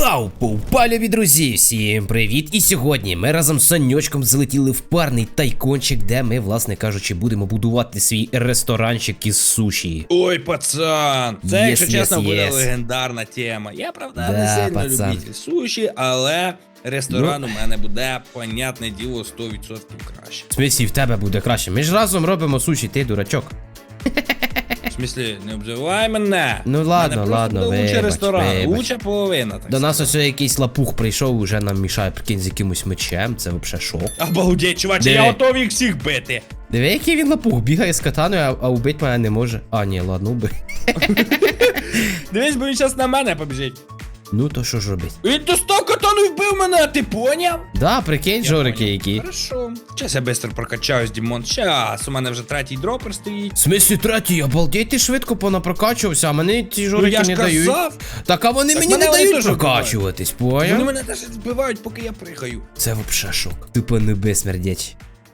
Вау! Повпалюві друзі! Всім привіт! І сьогодні ми разом з Саньочком залетіли в парний тайкончик, де ми, власне кажучи, будемо будувати свій ресторанчик із суші. Ой, пацан, це, Єс, якщо єс, чесно, буде легендарна тема. Я, правда, Да, не сильно пацан. Ну. любитель суші, але ресторан у мене буде, понятне діло, 100% краще. В смислі, в тебе буде краще. Ми ж разом робимо суші, ти дурачок. Смислі, не обзивай мене. Ну ладно, мене ладно, вибач, вибач, ресторан, вибач. лучше половина. Так До нас ось якийсь лапух прийшов, уже нам мішає, прикинь, з якимось мечем, це взагалі шок. Обалдеть, чуваче, я готовий їх всіх бити. Диви, який він лапух, бігає з катаною, а, а убить мене не може. А, ні, ладно, убий. Дивись, бо він зараз на мене побіжить. Ну то що ж робить? Він достав катану і вбив мене, ти поняв? Да, прикинь, жорики поняв. які. Хорошо. Щас я швидко прокачаюсь, Дімон. Щас, у мене вже третій дропер стоїть. В смислі третій, обалдеть, ти швидко понапрокачувався, а мене ці жорики ну я ж не дають. казав. Так а вони Так мені мене не вони дають теж прокачуватись, Вони мене теж збивають, поки я пригаю. Це вообще шок. Тупо не безсмердячі.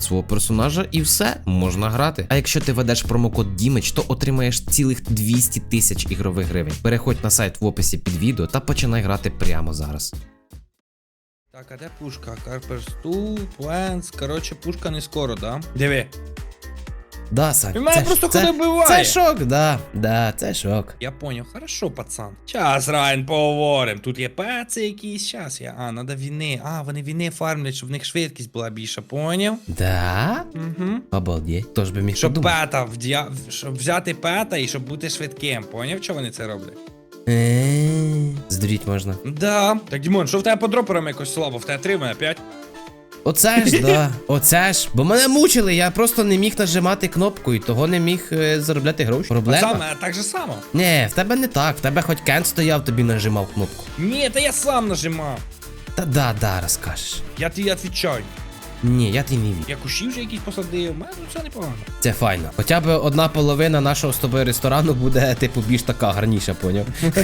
свого персонажа і все можна грати. А якщо ти ведеш промокод Дімич, то отримаєш цілих 200 тисяч ігрових гривень. Переходь на сайт в описі під відео та починай грати прямо зараз. Так, а де пушка? Карперсту, Пленс. Коротше, пушка не скоро, да? Диви. Да, Сань, Він мене це, просто це, коли вбиває. це шок, да, да, це шок. Я поняв, хорошо, пацан. Час, Райан, поговорим. Тут є пеци якісь, щас я. А, надо війни. А, вони війни фармлять, щоб в них швидкість була більша, поняв? Да? Угу. Обалдеть. Хто ж би міг Щоб подумати? пета, вдя... щоб взяти пета і щоб бути швидким. Поняв, що вони це роблять? Е, Здуріть можна. Да. Так, Дімон, що в тебе по дроперам якось слабо? В тебе три, в мене п'ять. Оце ж, да, оце ж. Бо мене мучили, я просто не міг нажимати кнопку і того не міг е, заробляти гроші. Проблема? Саме, так же само. Ні, в тебе не так, в тебе хоч Кент стояв, тобі нажимав кнопку. Ні, та я сам нажимав. Та да, да, розкажеш. Я тобі відповідаю. Ні, я ти не вірю. Я кущі вже якісь посадив, у мене все непогано. Це файно. Хоча б одна половина нашого з тобою ресторану буде, типу, більш така гарніша, поняв?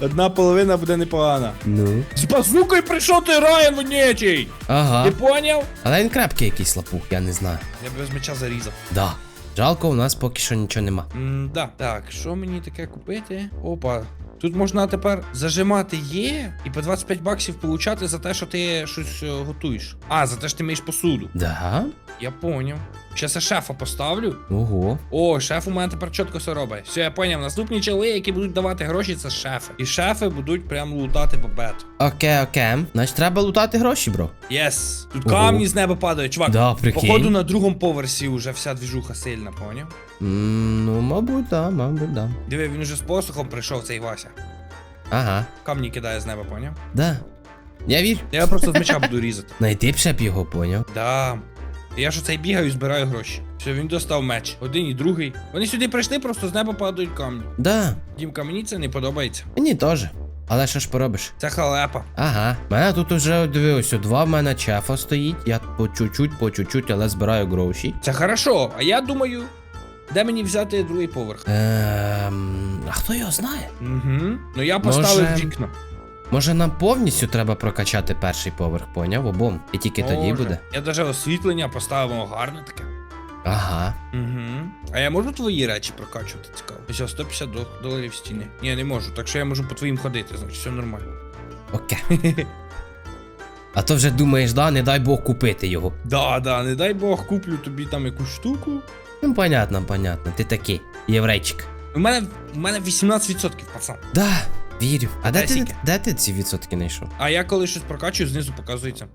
Одна половина буде непогана. Ну. З базукою прийшов ти Райан вонючий! Ага. Ти поняв? Але він крепкий якийсь лапух, я не знаю. Я б без меча зарізав. Да. Жалко, у нас поки що нічого нема. М, да. Так, що мені таке купити? Опа. Тут можна тепер зажимати є і по 25 баксів получати за те, що ти щось е, готуєш. А, за те, що ти миєш посуду. Да? Я поняв. Щас я шефа поставлю. Ого. О, шеф у мене тепер чітко все робить. Все, я поняв. Наступні чоли, які будуть давати гроші, це шефи. І шефи будуть прям лутати бабет. Окей, окей. Значить, треба лутати гроші, бро. Єс. Тут Ого. камні з неба падають, чувак. Да, прикинь. Походу на другому поверсі вже вся двіжуха сильна, поняв? М, ну, мабуть, да, мабуть, да. Диви, він уже з посухом прийшов цей Вася. Ага. Камні кидає з неба, поняв? Да. Я вірю. Я просто з меча буду різати. Найти б ще б його, поняв. Да. Я ж оцей бігаю, збираю гроші. Все, він достав меч. Один і другий. Вони сюди прийшли, просто з неба падають камні. Да. Дімка, мені це не подобається. Мені теж. Але що ж поробиш? Це халепа. Ага. Мене тут уже дивився, два в мене чефа стоїть. Я по чуть-чуть, по чуть-чуть, але збираю гроші. Це хорошо, а я думаю, де мені взяти другий поверх? Ем, а хто його знає? Угу. Ну я поставив Може- вікна. Може нам повністю треба прокачати перший поверх, поняв? Обом. І тільки тоді буде. Я навіть освітлення поставив гарне таке. Ага. Угу. А я можу твої речі прокачувати, цікаво. Ось 150 до- доларів стіни. Ні, не можу, так що я можу по твоїм ходити, значить все нормально. Окей. А то вже думаєш, да, не дай Бог купити його. Да, да, не дай Бог, куплю тобі там якусь штуку. Ну, понятно, понятно. Ти такий, єврейчик. У мене, у мене 18%, пацан. Да, вірю. А де ти, Одесіки. де ти ці відсотки знайшов? А я коли щось прокачую, знизу показується.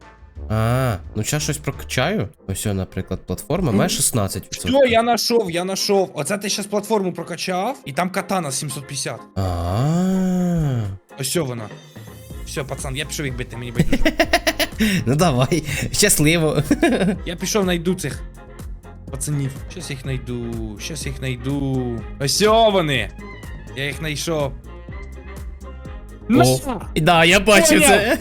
А, ну зараз щось прокачаю. Ось, о, наприклад, платформа має 16%. Що, я нашов, я нашов. Оце ти зараз платформу прокачав, і там катана 750. А. Ось вона. Все, пацан, я пішов їх бити, мені байдуже. Ну давай, щасливо. Я пішов найду цих пацанів. Щас їх найду, щас їх найду. Ось вони! Я їх знайшов. Ну, Да, я бачив Поняв. це.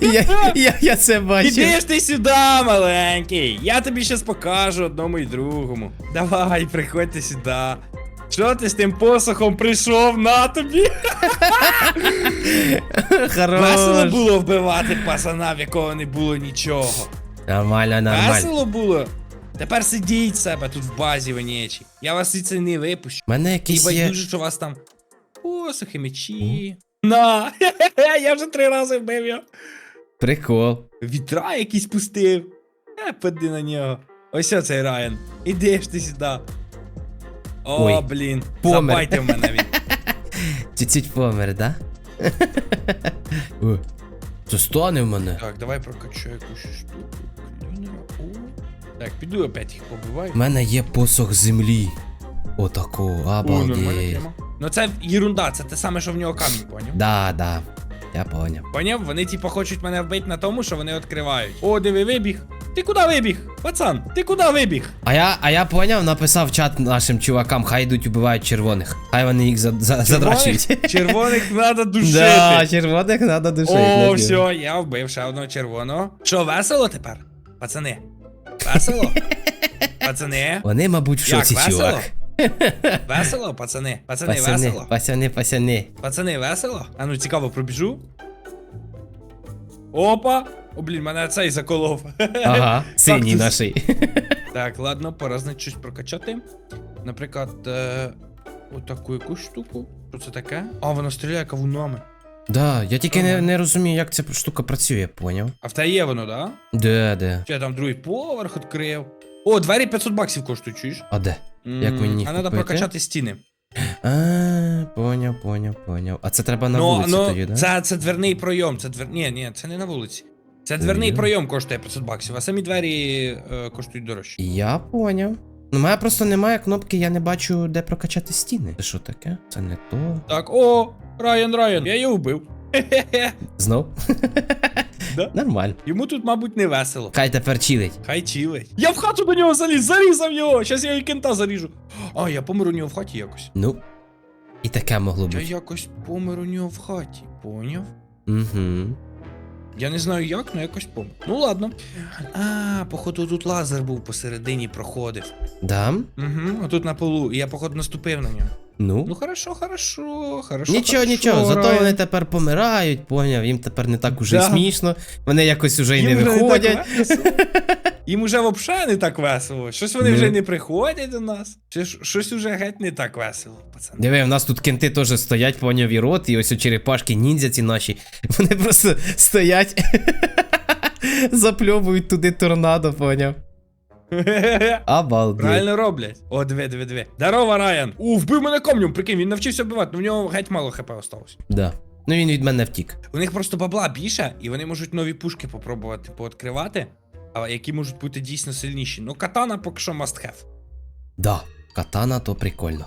я, я, я це бачив. Іди ж ти сюди, маленький. Я тобі щас покажу одному і другому. Давай, приходьте сюди. Що ти з тим посохом прийшов на тобі? Весело Хорош. було вбивати пацана, в якого не було нічого. Нормально, нормально. Весело було. Тепер сидіть в себе тут в базі вонячі. Я вас звідси не випущу. У мене І якийсь є. байдуже, що вас там посохи, мечі. На! Я вже три рази вбив його. Прикол. Вітра якийсь пустив. Е, поди на нього. Ось оцей Райан. Іди ж ти сюди. О, Ой, блін. помер. Забайте в мене він. Чуть-чуть помер, да? О, Це стане в мене. Так, давай прокачаю якусь штуку. О. Так, піду опять їх побиваю. У мене є посох землі. Отако, О, нормальна обалдеть. тема. Ну це єрунда, це те саме, що в нього камінь, поняв? Да, да. Я поняв. Поняв? Вони типа хочуть мене вбити на тому, що вони відкривають. О, диви, вибіг. Ти куди вибіг? Пацан, ти куди вибіг? А я, а я поняв, написав в чат нашим чувакам, хай йдуть убивають червоних. Хай вони їх за, за, задрачують. Червоних- треба душити. Да, червоних треба душити. О, все, я вбив ще одного червоного. Що, весело тепер? Пацани. Весело? Пацани. Вони, мабуть, в Як, шоці, весело? чувак. Весело, пацани. Пацани, Пацани, весело. пацани, пацани. Пацани, весело? А ну цікаво, пробіжу. Опа! О, блін, мене цей заколов. Ага, синій наший. Так, ладно, пора значить щось прокачати. Наприклад, е, отаку якусь штуку. Що це таке? А, вона стріляє кавунами. Да, я тільки не, Ага. не розумію, як ця штука працює, поняв? А в тебе є воно, да? Де, де? Чи я там другий поверх відкрив. О, двері 500 баксів коштують, чуєш? А де? Як мені їх А треба купити? прокачати стіни. А, поняв, поняв, поняв. А це треба на ну, вулиці ну, тоді, да? це, це дверний пройом. Це двер... Ні, ні, це не на вулиці. Це дверний Ой. пройом коштує 500 баксів, а самі двері е, коштують дорожче. Я поняв. Ну, у мене просто немає кнопки, я не бачу, де прокачати стіни. Це що таке? Це не то. Так, о, Райан, Райан, я його вбив. Знов? Да. Нормально. Йому тут, мабуть, не весело. Хай тепер чилить. Хай чилить. Я в хату до нього заліз, зарізав його. Щас я і кента заріжу. А, я помер у нього в хаті якось. Ну. І таке могло Я якось помер у нього в хаті, поняв? Угу. Я не знаю як, але якось помер. Ну ладно. А, походу тут лазер був посередині, проходив. Да? Угу, а тут на полу, і я, походу, наступив на нього. Ну. Ну хорошо, хорошо, хорошо. Нічого, хорошо, нічого, зато Райан. вони тепер помирають, поняв, їм тепер не так уже Да. смішно. Вони якось уже й не виходять. Їм уже взагалі не так весело. Щось вони Ну. вже не приходять до нас. Чи щось уже геть не так весело, пацани. Диви, в нас тут кенти теж стоять, поняв, і рот, і ось у черепашки ніндзя ці наші. Вони просто стоять, запльовують туди торнадо, поняв. Обалдеть. Правильно роблять. О, диви, диви, диви. Здорово, Райан. У, вбив мене камнем, прикинь, він навчився вбивати, але в нього геть мало хп осталось. Да. Ну він від мене втік. У них просто бабла більше, і вони можуть нові пушки попробувати пооткривати, які можуть бути дійсно сильніші. Ну, катана поки що must have. Да, катана то прикольно.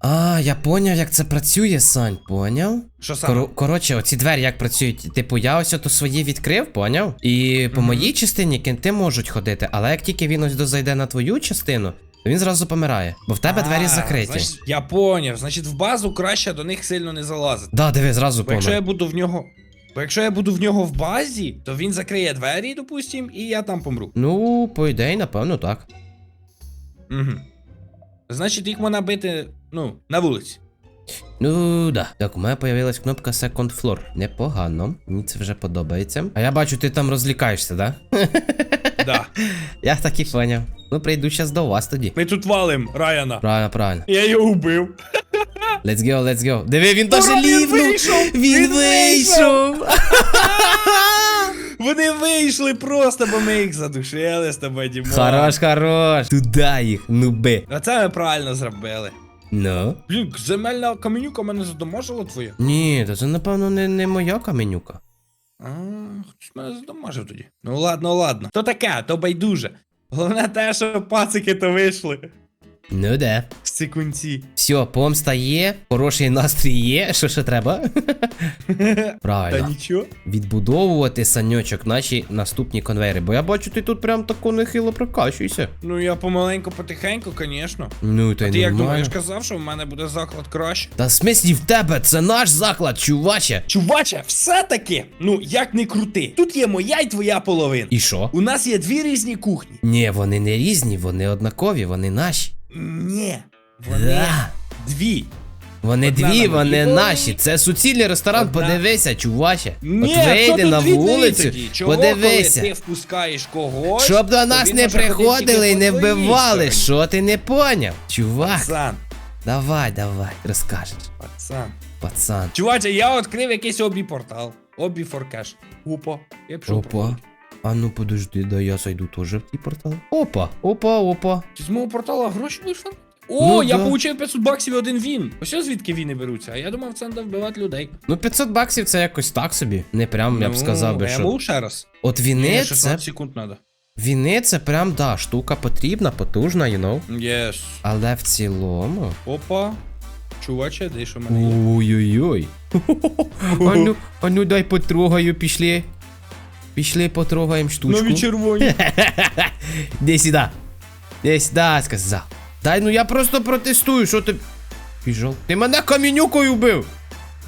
А, я поняв, як це працює, Сань, поняв? Що саме? Кор- коротше, оці двері як працюють. Типу, я ось ото своє відкрив, поняв? І по Мгм. моїй частині кенти можуть ходити, але як тільки він ось дозайде на твою частину, то він зразу помирає. Бо в тебе двері закриті. значить, я поняв. Значить, в базу краще до них сильно не залазити. Да, диви, зразу Бо якщо я буду в нього. Бо якщо я буду в нього в базі, то він закриє двері, допустим, і я там помру. Ну, по ідеї, напевно, так. Угу. Значить, їх можна бити, ну, на вулиці. Ну да. Так, у мене появилась кнопка Second Floor. Непогано. Мені це вже подобається. А я бачу, ти там розлікаєшся, да? Да. Я так і поняв. Ну, прийду щас до вас тоді. Ми тут валим Райана. Правильно, правильно. Я його вбив. Let's go, let's go. Диви, він даже лівнув! вийшов! Він Він вийшов! Вони вийшли просто, бо ми їх задушили з тобою, Дімон. Хорош, хорош. Туда їх, ну би. Оце ми правильно зробили. Ну. Блін, земельна каменюка мене задоможила твоя. Ні, то це, напевно, не, не моя каменюка. А, хтось мене задоможив тоді. Ну ладно, ладно. То таке, то байдуже. Головне те, що пацики то вийшли. Ну де. Секунці. Все, помста є, хороший настрій є. Що ще треба? Та Правильно. нічого. Відбудовувати саньочок наші наступні конвейери. Бо я бачу, ти тут прям тако нехило прокачуйся. Ну я помаленьку, потихеньку, звісно. Ну, та й Ти як думаєш, казав, що в мене буде заклад краще? Та в смислі в тебе, це наш заклад, чуваче. Чуваче, все-таки, ну як не крути. Тут є моя і твоя половина. І що? У нас є дві різні кухні. Ні, вони не різні, вони однакові, вони наші. Ні. Вони Да. дві. Вони Одна дві, вони моїй наші. Це суцільний ресторан, Одна. подивися, чуваче. Ні, От вийди на вулицю. Чого, подивися. коли ти впускаєш когось, Щоб до нас не приходили і не вбивали. Що ти не поняв? Чувак, Пацан, давай, давай, розкажеш. пацан. Пацан. Чуваче, я відкрив якийсь обі-портал. Обі форкеш. Опа, я пішов. Опа. А ну подожди, да я зайду теж в ті портали. Опа, опа, опа. Ти з мого портала гроші будеш? О, Ну, я да. получив 500 баксів і один він. Ось звідки віни беруться. А я думав, це треба вбивати людей. Ну 500 баксів це якось так собі. Не прям я б сказав би, Ну, що. ще раз. От віни це. 16 секунд треба. Віни це прям да, штука потрібна, потужна, you know. Єс. Але в цілому. Опа. Чуваче, де що мене? Ой-ой-ой. А ну, ну дай потрогаю, пішли. Пішли потрогаємо штучку. Нові червоні. Де сюди. Де сюди, сказав. Дай ну я просто протестую, що ти. Пішов. Ти мене камінюкою вбив.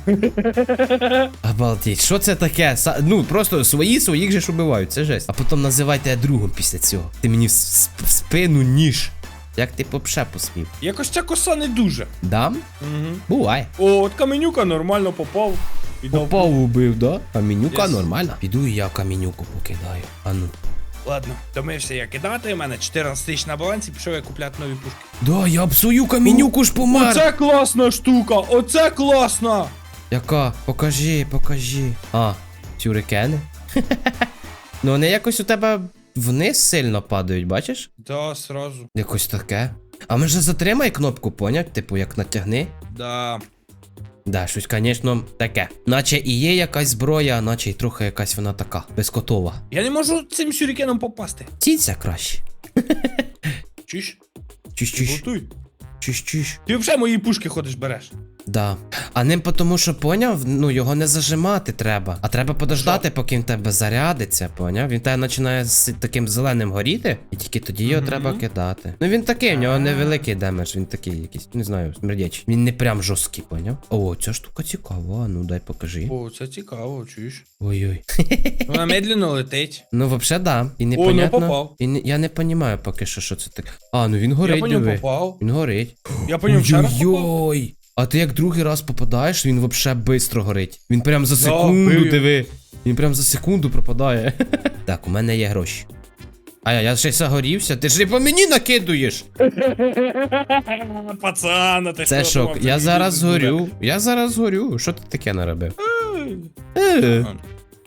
Обалдеть, що це таке? Са- Ну, просто свої своїх же ж убивають, це жесть. А потім називайте другом після цього. Ти мені в, в спину ніж. Як ти попше посмів? Якось ця коса не дуже. Дам? Угу. Бувай. О, от каменюка нормально попав. Попав убив, да? Камінюка Yes. нормально. Піду і я камінюку покидаю. А ну. Ладно, втомився я кидати, у мене 14 тисяч на балансі, пішов я купляти нові пушки. Да, я б свою камінюку ж помер. Оце класна штука! Оце класна! Яка? Покажи, покажи. А, сюрикени? ну вони якось у тебе вниз сильно падають, бачиш? Да, сразу. Якось таке. А може затримай кнопку, поняв? Типу, як натягни. Да. Да, щось, звісно, таке. Наче і є якась зброя, наче й трохи якась вона така, безкотова. Я не можу цим сюрікеном попасти. Ціться краще. Чуєш? Чуш-чуш, Готуй. чуш-чуш. Ти взагалі мої пушки ходиш береш. Да. А ним потому що поняв, ну його не зажимати треба. А треба подождати, поки він тебе зарядиться, поняв? Він тебе починає з таким зеленим горіти, і тільки тоді його треба кидати. Ну він такий, в нього невеликий демедж, він такий якийсь, не знаю, смердячий. Він не прям жорсткий, поняв? О, ця штука цікава, ну дай покажи. О, це цікаво, чуєш? Ой-ой. Вона медленно летить. Ну, взагалі, да. І ну, попав. І не, я не розумію поки що, що це таке. А, ну він горить, я по ньому попав. Він горить. Я по ньому ще раз попав. Ой-ой-ой. А ти як другий раз попадаєш, він вообще бистро горить. Він прям за секунду, бив. диви. Він прям за секунду пропадає. так, у мене є гроші. А я, я ще загорівся, ти ж і по мені накидуєш. Пацана, ти Це що шок. думав, Я зараз горю. Я зараз горю. Що ти таке наробив? Е,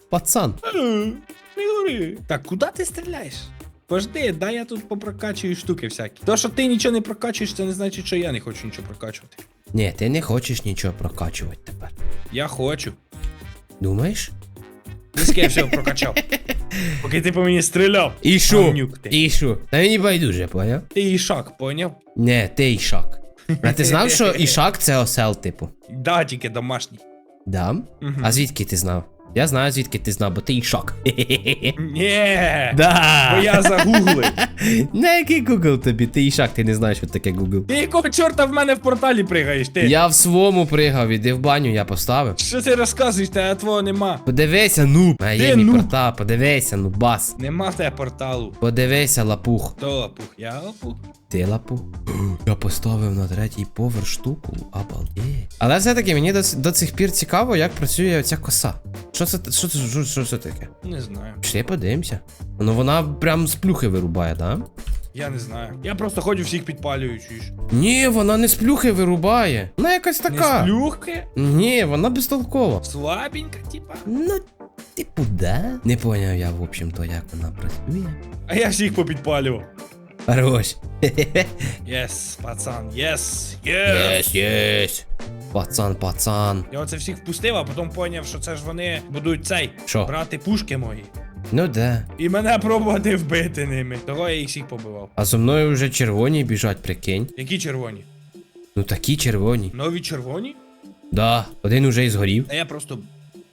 пацан. не гори. Так, куди ти стріляєш? Пожди, дай я тут попрокачую штуки всякі. То, що ти нічого не прокачуєш, це не значить, що я не хочу нічого прокачувати. Ні, ти не хочеш нічого прокачувати тепер. Я хочу. Думаєш? Диск я все прокачав. Поки ти по мені стріляв. І шо? Гамнюк ти. І шо? Та мені байдуже, поняв? Ти ішак, поняв? Не, ти ішак. А ти знав, що ішак це осел, типу? Да, тільки домашній. Да? Мгм. А звідки ти знав? Я знаю, звідки ти знав, бо ти ішак. Ні. Да. Бо я загуглив. На який Google тобі? Ти ішак, ти не знаєш, що таке Google. Ти якого чорта в мене в порталі пригаєш, ти? Я в своєму пригав, іди в баню, я поставив. Що ти розказуєш, та твого нема. Подивися, ну. А є мій нуб? портал, подивися, ну бас. Нема в тебе порталу. Подивися, лапух. Хто лапух? Я лапух. Ти? Я поставив на третій поверх штуку, обалдеть. Але все-таки мені до, до цих пір цікаво, як працює оця коса. Що це, що це, що, що це таке? Не знаю. Пішли подивимося. Ну вона прям з плюхи вирубає, да? Я не знаю. Я просто ходжу всіх підпалюю, чуєш. Ні, вона не з плюхи вирубає. Вона якась Не така. сплюхки? Ні, вона безтолкова. Слабенька, типа. Ну, типу, да. Не поняв я, в общем-то, як вона працює. А я всіх попідпалював. Хорош. Єс, пацан, єс, єс. Єс, єс. Пацан, пацан. Я оце всіх впустив, а потім поняв, що це ж вони будуть цей Що? брати пушки мої. Ну да. І мене пробувати вбити ними. Того я їх всіх побивав. А зо мною вже червоні біжать, прикинь. Які червоні? Ну такі червоні. Нові червоні? Да, один уже і згорів. А я просто.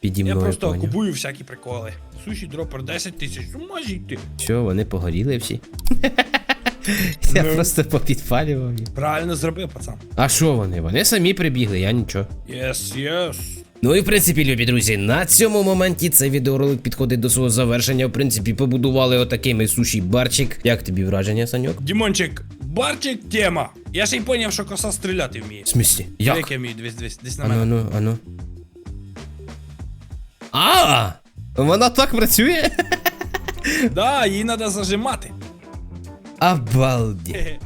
Піді Я просто поняв. купую всякі приколи. Суші дропер 10 тисяч. Ну може йти. Все, вони погоріли всі. Я Ну. просто попідпалював їх. Правильно зробив, пацан. А що вони? Вони самі прибігли, я нічого. Єс, єс. Ну і в принципі, любі друзі, на цьому моменті цей відеоролик підходить до свого завершення. В принципі, побудували отакий ми суші барчик. Як тобі враження, Саньок? Дімончик, барчик тема. Я ще й поняв, що коса стріляти вміє. В смислі? Як Як? я вмію? Дивись, дивись, десь на Ану, мене. ану, ану. А! Вона так працює? Да, її треба зажимати. Обалдеть.